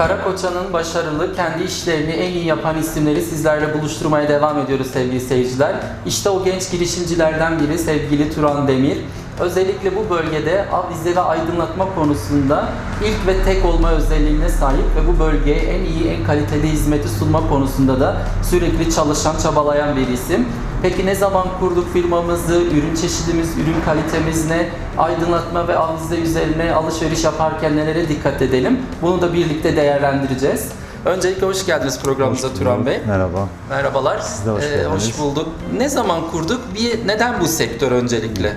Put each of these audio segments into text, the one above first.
Karakoçan'ın başarılı, kendi işlerini en iyi yapan isimleri sizlerle buluşturmaya devam ediyoruz sevgili seyirciler. İşte o genç girişimcilerden biri sevgili Turan Demir. Özellikle bu bölgede avize ve aydınlatma konusunda ilk ve tek olma özelliğine sahip ve bu bölgeye en iyi, en kaliteli hizmeti sunma konusunda da sürekli çalışan, çabalayan bir isim. Peki ne zaman kurduk firmamızı, ürün çeşidimiz, ürün kalitemiz ne, aydınlatma ve avize üzerine alışveriş yaparken nelere dikkat edelim? Bunu da birlikte değerlendireceğiz. Öncelikle hoş geldiniz programımıza Turan Bey. Merhaba. Merhabalar. Siz de hoş Ee, geldiniz. hoş bulduk. Ne zaman kurduk? Bir neden bu sektör öncelikle?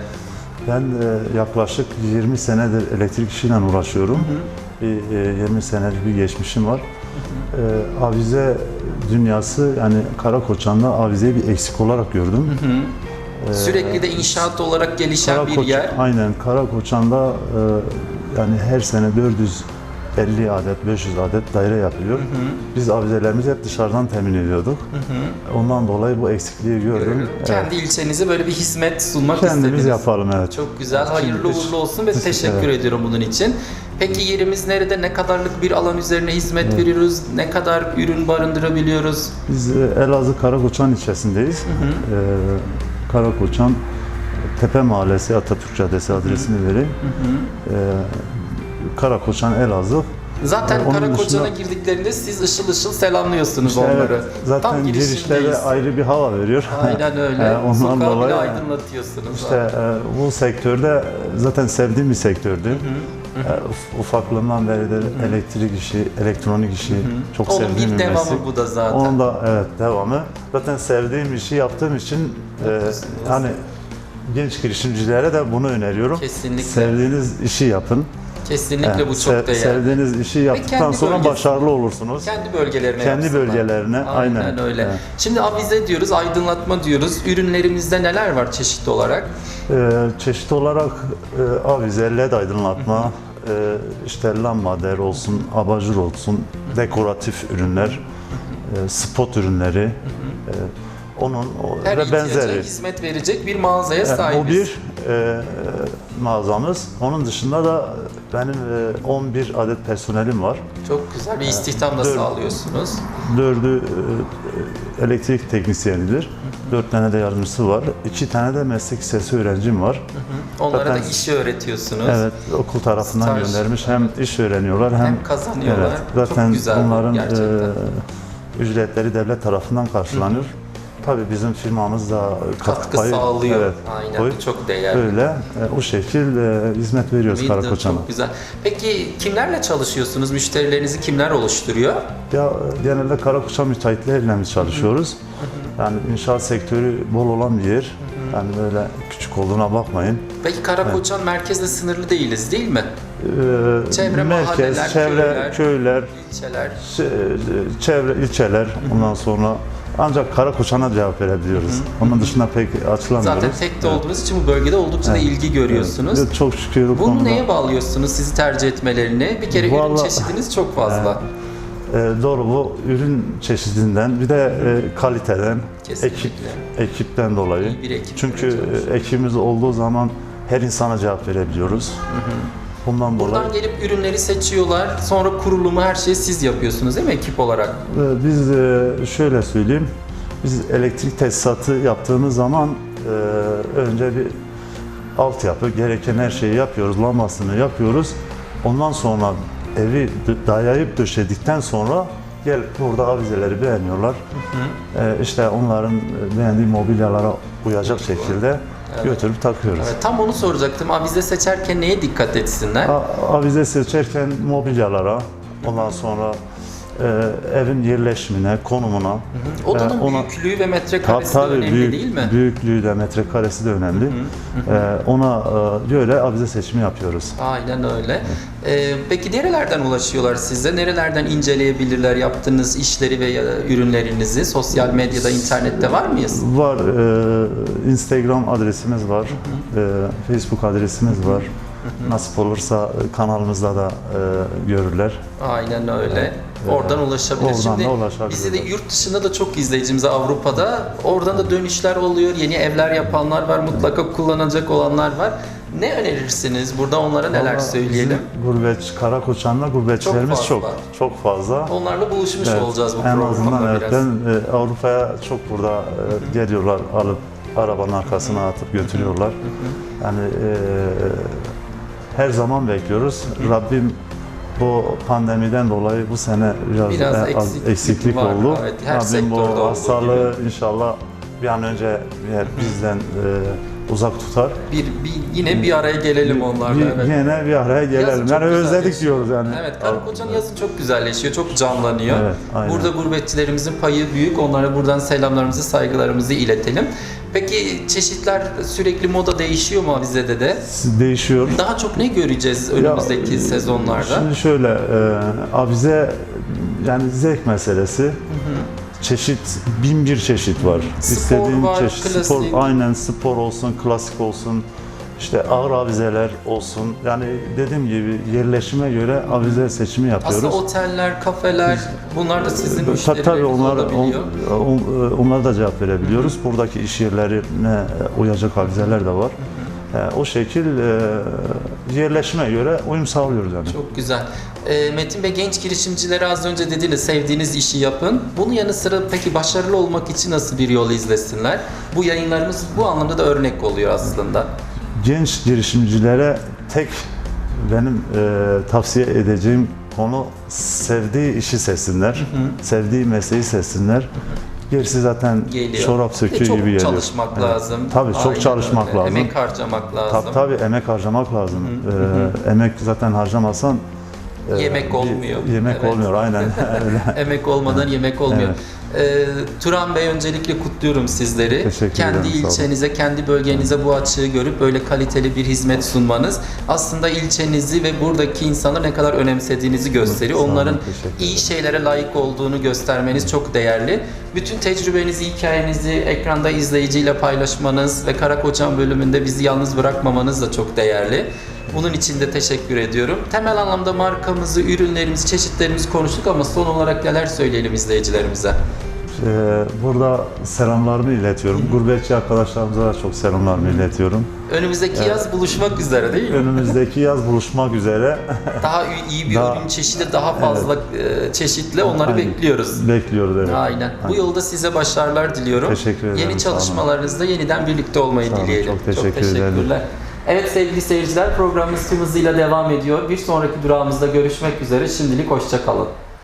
Ben e, yaklaşık 20 senedir elektrik işiyle uğraşıyorum. Bir, e, 20 senelik bir geçmişim var. E, avize dünyası yani Karakoçan'da avizeyi bir eksik olarak gördüm. E, Sürekli de inşaat olarak gelişen bir Karakoç- yer. Aynen Karakoçan'da e, yani her sene 450 adet 500 adet daire yapılıyor. Biz avizelerimizi hep dışarıdan temin ediyorduk. Ondan dolayı bu eksikliği gördüm. Evet. Kendi ilçenize böyle bir hizmet sunmak Kendimiz istediniz. yapalım evet. Çok güzel, hayırlı Şimdi- uğurlu olsun ve Teşekkür ederim. ediyorum bunun için. Peki yerimiz nerede? Ne kadarlık bir alan üzerine hizmet veriyoruz? Ne kadar ürün barındırabiliyoruz? Biz e, Elazığ Karakoçan ilçesindeyiz. E, Karakoçan Tepe Mahallesi Atatürk Caddesi adresini vereyim. E, Karakoçan Elazığ. Zaten Ee, Karakoçan'a dışında- girdiklerinde siz ışıl ışıl selamlıyorsunuz İşte onları. evet, zaten Tam girişlere ayrı bir hava veriyor. Aynen öyle. E, ondan Sokağı bile dolayı aydınlatıyorsunuz. işte e, bu sektörde zaten sevdiğim bir sektördü. E, uf- ufaklığımdan beri de elektrik işi, elektronik işi çok Onun sevdiğim bir bir devamı meslek. bu da zaten. Onun da evet devamı. Zaten sevdiğim işi yaptığım için e, hani genç girişimcilere de bunu öneriyorum. Kesinlikle. Sevdiğiniz işi yapın. Kesinlikle Yani bu çok sev- değerli. Sevdiğiniz işi yaptıktan sonra başarılı olursunuz. Kendi bölgelerine Kendi yapsınlar. bölgelerine, aynen. öyle. Evet. Şimdi avize diyoruz, aydınlatma diyoruz. Ürünlerimizde neler var çeşitli olarak? Ee, çeşit olarak e, avize, led aydınlatma, e, işte lambader olsun, abajur olsun, dekoratif ürünler, e, spot ürünleri, e, onun Her ve benzeri. hizmet verecek bir mağazaya Yani sahibiz. o bir e, mağazamız. Onun dışında da benim e, 11 adet personelim var. Çok güzel bir istihdam da Dört- sağlıyorsunuz. Dördü e, elektrik teknisyenidir. Dört tane de yardımcısı var. İki tane de meslek lisesi öğrencim var. Onlara da Zaten- işi öğretiyorsunuz. Evet, okul tarafından Staj. göndermiş. Hem iş öğreniyorlar hem, Hem kazanıyorlar. Evet, zaten Çok güzel bunların e, ücretleri devlet tarafından karşılanıyor. Tabii bizim firmamız da katkı, Katkı payı sağlıyor. Evet, Aynen koyup çok değerli. Öyle e, o şekil e, hizmet veriyoruz Karakoçan'a. Çok güzel. Peki kimlerle çalışıyorsunuz? Müşterilerinizi kimler oluşturuyor? Ya e, genelde Karakoçan müteahhitleriyle biz çalışıyoruz. Yani inşaat sektörü bol olan bir yer. Yani böyle küçük olduğuna bakmayın. Peki Karakoçan merkezle sınırlı değiliz değil mi? E, Çevre merkez, çevre köyler. köyler, İlçeler. Çevre ilçeler ondan sonra ancak Karakoçan'a cevap verebiliyoruz. Onun dışında pek açılamıyoruz. Zaten tek de olduğunuz için bu bölgede oldukça da ilgi görüyorsunuz. Evet, çok şükür bu Bunu konuda. neye bağlıyorsunuz sizi tercih etmelerini? Bir kere ürün Vallahi- çeşidiniz çok fazla. Ee, doğru bu ürün çeşidinden bir de e, kaliteden, Kesinlikle. ekip ekipten dolayı. İyi bir ekip Çünkü e, ekibimiz olduğu zaman her insana cevap verebiliyoruz. Bundan dolayı Buradan gelip ürünleri seçiyorlar. Sonra kurulumu her şeyi siz yapıyorsunuz değil mi ekip olarak? e, biz e, şöyle söyleyeyim. Biz elektrik tesisatı yaptığımız zaman e, önce bir altyapı, gereken her şeyi yapıyoruz, lambasını yapıyoruz. Ondan sonra evi dayayıp döşedikten sonra gel burada avizeleri beğeniyorlar. E, işte onların beğendiği mobilyalara uyacak şekilde götürüp takıyoruz. Evet, tam onu soracaktım. Avize seçerken neye dikkat etsinler? A- avize seçerken mobilyalara, ondan sonra e, evin yerleşimine, konumuna, Odanın e, ona- büyüklüğü ve metrekaresi de tabii önemli büyük, değil mi? büyüklüğü de metrekaresi de önemli. Ee, ona e, göre avize seçimi yapıyoruz. Aynen öyle. Ee, peki nerelerden ulaşıyorlar size? Nerelerden inceleyebilirler yaptığınız işleri ve da ürünlerinizi? Sosyal medyada, internette var mıyız? Var e, Instagram adresimiz var, e, Facebook adresimiz var. Nasip olursa e, kanalımızda da e, görürler. Aynen öyle. Oradan ulaşabilir. Oradan da ulaşabilirler. bizi de yurt dışında da çok izleyicimiz Avrupa'da. Oradan da dönüşler oluyor. Yeni evler yapanlar var. Mutlaka kullanacak olanlar var. Ne önerirsiniz? Burada onlara neler Vallahi söyleyelim? bizim Gurbetçi, Karakoçan'da gurbetçilerimiz Çok çok fazla. çok fazla. Onlarla buluşmuş Evet, olacağız bu en programda azından evet, biraz. ben e, Avrupa'ya çok burada e, geliyorlar alıp arabanın arkasına atıp götürüyorlar. Yani e, her zaman bekliyoruz. Rabbim bu pandemiden dolayı bu sene biraz, Biraz e, eksiklik eksiklik var, oldu. evet. Her Rabbim bu hastalığı inşallah bir an önce e, bizden e, uzak tutar. Bir, bir- yine bir araya gelelim onlarla. Bir- evet. Yine bir araya gelelim. Yazın Yani özledik diyoruz yani. Evet, Karakoçan yazın çok güzelleşiyor, çok canlanıyor. Evet, aynen. Burada gurbetçilerimizin payı büyük. Onlara buradan selamlarımızı, saygılarımızı iletelim. Peki çeşitler sürekli moda değişiyor mu Avize'de de? Değişiyor. Daha çok ne göreceğiz önümüzdeki Ya, sezonlarda? Şimdi şöyle, e, avize yani zevk meselesi. Çeşit, bin bir çeşit var. Spor var, çeşit, klasik. spor, aynen spor olsun, klasik olsun, işte ağır avizeler olsun. Yani dediğim gibi yerleşime göre avize seçimi yapıyoruz. Aslında oteller, kafeler bunlar da sizin Tabii müşterileriniz tabii onlar, on, olabiliyor. on, onlara da cevap verebiliyoruz. Buradaki iş yerlerine uyacak avizeler de var. E, o şekil e, yerleşime göre uyum sağlıyoruz yani. Çok güzel. Ee, Metin Bey genç girişimcilere az önce dediniz sevdiğiniz işi yapın. Bunun yanı sıra peki başarılı olmak için nasıl bir yol izlesinler? Bu yayınlarımız bu anlamda da örnek oluyor aslında. genç girişimcilere tek benim e, tavsiye edeceğim konu sevdiği işi seçsinler, sevdiği mesleği seçsinler. Gerisi zaten Geliyor. çorap Ve söküğü çok gibi geliyor. çalışmak Evet. lazım. Tabii çok Aynen çalışmak öyle. lazım. Emek harcamak lazım. Tabii tabii emek harcamak lazım. E, emek zaten harcamasan e, Yemek olmuyor. Yemek Evet. olmuyor aynen. Emek olmadan yemek olmuyor. Evet. Ee, Turan Bey öncelikle kutluyorum sizleri. Teşekkür kendi ederim, ilçenize, kendi bölgenize bu açığı görüp böyle kaliteli bir hizmet sunmanız aslında ilçenizi ve buradaki insanları ne kadar önemsediğinizi gösteriyor. Olun, Onların iyi şeylere layık olduğunu göstermeniz çok değerli. Bütün tecrübenizi, hikayenizi ekranda izleyiciyle paylaşmanız ve Karakoçan bölümünde bizi yalnız bırakmamanız da çok değerli. Bunun için de teşekkür ediyorum. Temel anlamda markamızı, ürünlerimizi, çeşitlerimizi konuştuk ama son olarak neler söyleyelim izleyicilerimize? E, burada selamlarımı iletiyorum. Gurbetçi arkadaşlarımıza da çok selamlarımı iletiyorum. Önümüzdeki yaz buluşmak üzere değil mi? Önümüzdeki yaz buluşmak üzere. Daha iyi bir Daha- ürün çeşidi, daha fazla e, çeşitli onları Aynen. bekliyoruz. Bekliyoruz evet. Aynen. Bu yolda size başarılar diliyorum. Teşekkür ederim, Yeni çalışmalarınızda yeniden birlikte olmayı dileyelim. çok teşekkür ederim. teşekkürler. Evet sevgili seyirciler programımız tüm hızıyla devam ediyor. Bir sonraki durağımızda görüşmek üzere. Şimdilik hoşça kalın.